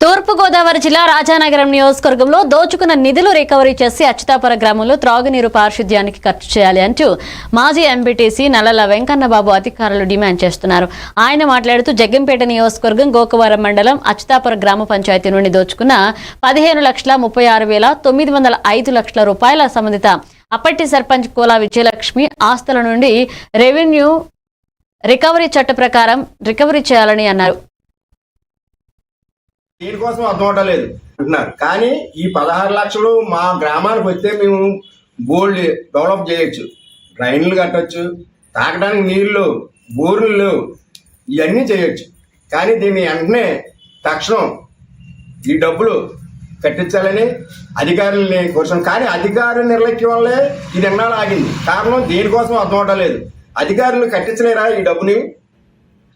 తూర్పుగోదావరి జిల్లా రాజానగరం నియోజకవర్గంలో దోచుకున్న నిధులు రికవరీ చేసి అచ్యుతాపుర గ్రామంలో త్రాగునీరు పారిశుద్ధ్యానికి ఖర్చు చేయాలి అంటూ మాజీ ఎంపీటీసీ నల్లల వెంకన్నబాబు అధికారులు డిమాండ్ చేస్తున్నారు. ఆయన మాట్లాడుతూ జగ్గంపేట నియోజకవర్గం గోకవరం మండలం అచ్యుతాపుర గ్రామ పంచాయతీ నుండి దోచుకున్న పదిహేను లక్షల ముప్పై ఆరు వేల తొమ్మిది వందల ఐదు లక్షల రూపాయల సంబంధిత అప్పటి సర్పంచ్ కోలా విజయలక్ష్మి ఆస్తుల నుండి రెవెన్యూ రికవరీ చట్ట ప్రకారం రికవరీ చేయాలని అన్నారు. దీనికోసం అర్థం లేదు అంటున్నారు కానీ ఈ పదహారు లక్షలు మా గ్రామానికి వస్తే మేము బోల్డ్ డెవలప్ చేయొచ్చు. డ్రైన్లు కట్టచ్చు తాగడానికి నీళ్ళు బోర్లు ఇవన్నీ చేయొచ్చు. కానీ దీన్ని వెంటనే తక్షణం ఈ డబ్బులు కట్టించాలని అధికారులని కోరుతున్నాం కానీ అధికారుల నిర్లక్ష్యం వల్లే ఇది ఎన్నాళ్ళు ఆగింది. కారణం దేనికోసం అర్థం అవటలేదు అధికారులు కట్టించలేరా ఈ డబ్బుని?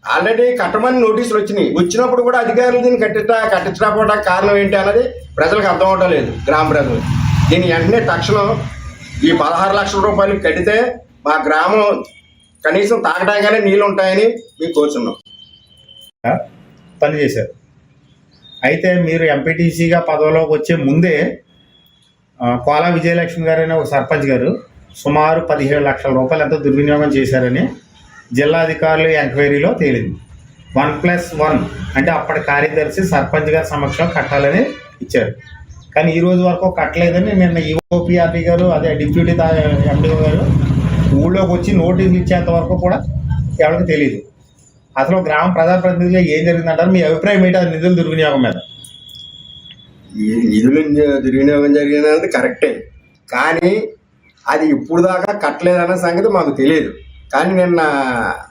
ఆల్రెడీ కట్టమని నోటీసులు వచ్చినాయి. వచ్చినప్పుడు కూడా అధికారులు దీన్ని కట్టించా కట్టించకపోవడం కారణం ఏంటి అన్నది ప్రజలకు అర్థం అవటం లేదు గ్రామ ప్రజలు దీని వెంటనే తక్షణం ఈ పదహారు లక్షల రూపాయలు కడితే మా గ్రామం కనీసం తాగడానికనే నీళ్ళు ఉంటాయని మేము కోరుచున్నాం. పనిచేశారు అయితే మీరు ఎంపీటీసీగా పదవిలోకి వచ్చే ముందే కోలా విజయలక్ష్మి గారు అనే ఒక సర్పంచ్ గారు సుమారు పదిహేడు లక్షల రూపాయలు ఎంతో దుర్వినియోగం చేశారని జిల్లా అధికారులు ఎంక్వైరీలో తేలింది. వన్ ప్లస్ వన్ అంటే అప్పటి కార్యదర్శి సర్పంచ్ గారి సమక్షంలో కట్టాలని ఇచ్చారు. కానీ ఈ రోజు వరకు కట్టలేదని నిన్న ఈఓపిఆర్డి గారు అదే డిప్యూటీ ఎండిఓ గారు ఊళ్ళోకి వచ్చి నోటీసులు ఇచ్చేంత వరకు కూడా ఎవరికి తెలియదు అసలు గ్రామ ప్రజాప్రతినిధులుగా ఏం జరిగిందంటారు? మీ అభిప్రాయం ఏంటి? అది నిధుల దుర్వినియోగం మీద. ఈ నిధులు దుర్వినియోగం జరిగినది కరెక్టే. కానీ అది ఇప్పుడు దాకా కట్టలేదన్న సంగతి మాకు తెలియదు కానీ నిన్న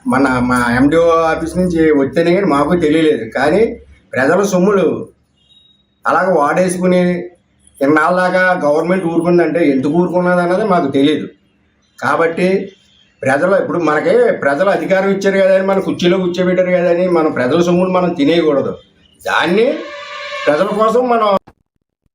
మన మా ఎండిఓ ఆఫీస్ నుంచి వస్తేనే కానీ మాకు తెలియలేదు. కానీ ప్రజల సొమ్ములు అలాగ వాడేసుకుని ఇన్నాళ్ళదాకా గవర్నమెంట్ ఊరుకుందంటే ఎందుకు ఊరుకున్నది అన్నది మాకు తెలియదు కాబట్టి ప్రజలు ఇప్పుడు మనకి ప్రజలు అధికారం ఇచ్చారు కదా అని మన కుర్చీలో కూర్చోబెట్టారు కదా అని మన ప్రజల సొమ్ములు మనం తినేయకూడదు. దాన్ని ప్రజల కోసం మనం